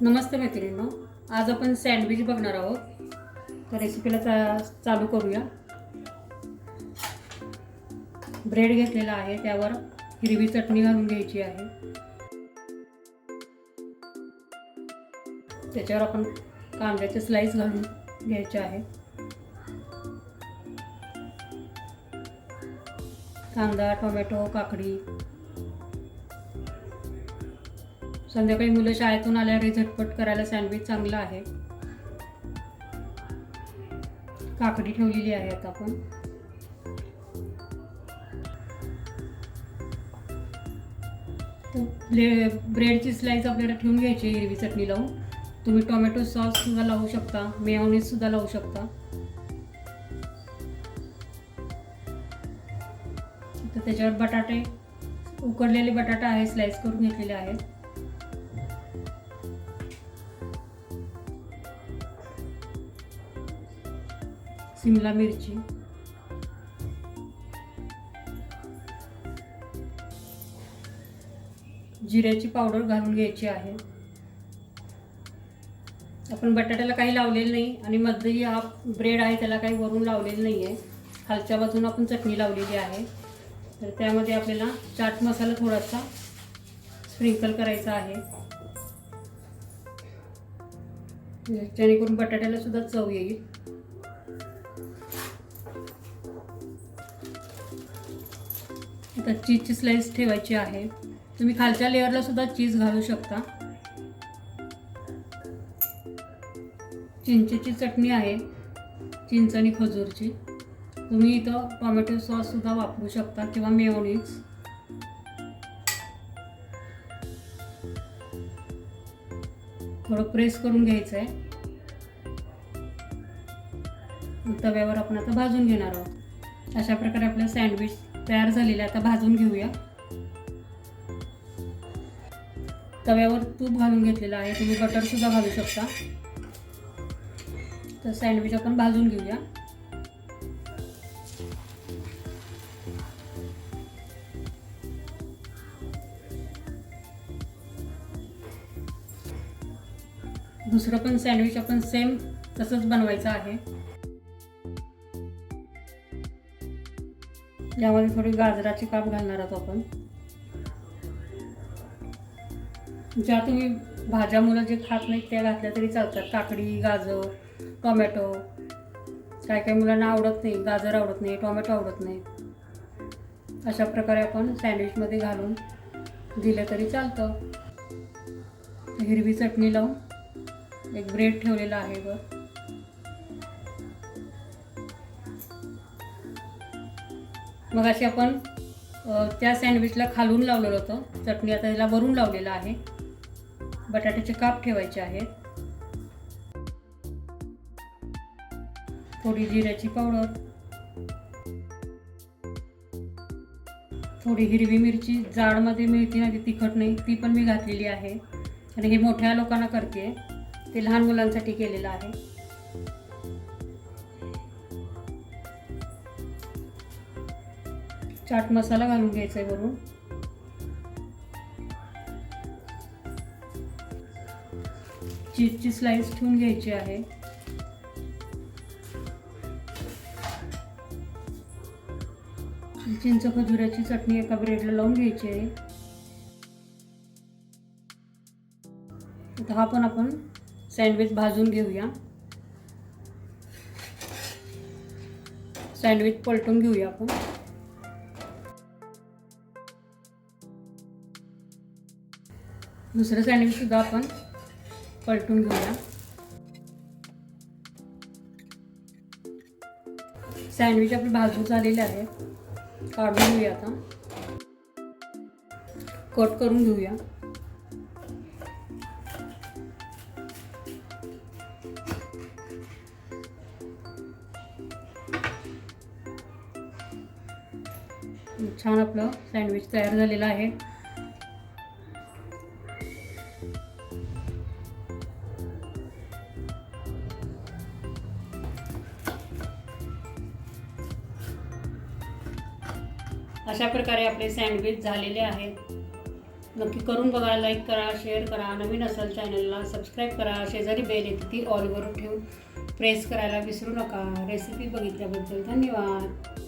नमस्ते मैत्रिणींनो आज आपण सँडविच बघणार आहोत. तर रेसिपीला चा चालू करूया. ब्रेड घेतलेला आहे त्यावर हिरवी चटणी घालून घ्यायची आहे. त्याच्यावर आपण कांद्याचे स्लाईस घालून घ्यायचे आहे. कांदा टोमॅटो काकडी संध्याकाळी मुलं शाळेतून आल्यावर हे झटपट करायला सँडविच चांगलं आहे. काकडी ठेवलेली आहे आता आपण. ब्रेडची स्लाईस आपल्याला ठेवून घ्यायची हिरवी चटणी लावून. तुम्ही टोमॅटो सॉस सुद्धा लावू शकता मेयोनीज सुद्धा लावू शकता. तर त्याच्यावर बटाटे उकडलेले बटाटा आहे स्लाईस करून घेतलेले आहेत. शिमला मिरची. जिऱ्याची पावडर घालून घ्यायची आहे. आपण बटाट्याला काही लावलेलं नाही आणि मध्ये हा ब्रेड आहे त्याला काही वरून लावलेलं नाही आहे खालच्या बाजून आपण चटणी लावलेली आहे. तर त्यामध्ये आपल्याला चाट मसाला थोडासा स्प्रिंकल करायचा आहे. जेणेकरून बटाट्याला सुद्धा चव येईल. तर चीजची स्लाईस ठेवायची आहे. तुम्ही खालच्या लेअरला सुद्धा चीज घालू शकता. चिंचेची चटणी आहे. चिंच आणि खजूरची. तुम्ही इथं टोमॅटो सॉस सुद्धा वापरू शकता किंवा मेयोनीज थोडं प्रेस करून घ्यायचं आहे तव्यावर आपण आता भाजून घेणार आहोत. अशा प्रकारे आपलं सँडविच तयार झालेलं आहे आता भाजून घेऊया. तव्यावर तूप घालून घेतलेलं आहे. तुम्ही बटरसुद्धा घालू शकता. तर सँडविच आपण भाजून घेऊया. दुसरं पण सँडविच आपण सेम तसंच बनवायचं आहे. यामध्ये थोडी गाजराची काप घालणार आहोत आपण. ज्या तुम्ही भाज्या मुलं जे खात नाहीत त्या घातल्या तरी चालतात. काकडी गाजर टोमॅटो. काय काय मुलांना आवडत नाही गाजर आवडत नाही टोमॅटो आवडत नाही. अशा प्रकारे आपण सँडविचमध्ये घालून दिलं तरी चालतं. हिरवी चटणी लावून एक ब्रेड ठेवलेला आहे वर. मग अशी आपण त्या सँडविचला खालून लावलेलं होतं. चटणी आता त्याला वरून लावलेलं आहे. बटाट्याचे काप ठेवायचे आहेत. थोडी जिऱ्याची पावडर. थोडी हिरवी मिरची जाडमध्ये मिळते ना ती तिखट नाही ती पण मी घातलेली आहे. आणि हे मोठ्या लोकांना करते. ते लहान मुलांसाठी केलेलं आहे. चाट मसाला घालून घ्यायचा आहे वरून. चीजची स्लाइस ठेवून घ्यायची आहे. चिंच खजुऱ्याची चटणी एका ब्रेडला लावून घ्यायची आहे. आता हा पण आपण सँडविच भाजून घेऊया. सँडविच पलटून घेऊया आपण. दुसरं सँडविच सुद्धा आपण पलटून घेऊया. सँडविच आपले भाजून झालेले आहे. काढून घेऊया आता. कट करून घेऊया. छान आपलं सँडविच तयार झालेलं आहे. अशा प्रकारे आपले सँडविच झालेले आहेत. नक्की करून बघा लाईक करा शेअर करा. नवीन असाल चॅनलला सबस्क्राईब करा. शेजारी बेल येते ती ऑलवर ठेवून प्रेस करायला विसरू नका. रेसिपी बघितल्याबद्दल धन्यवाद.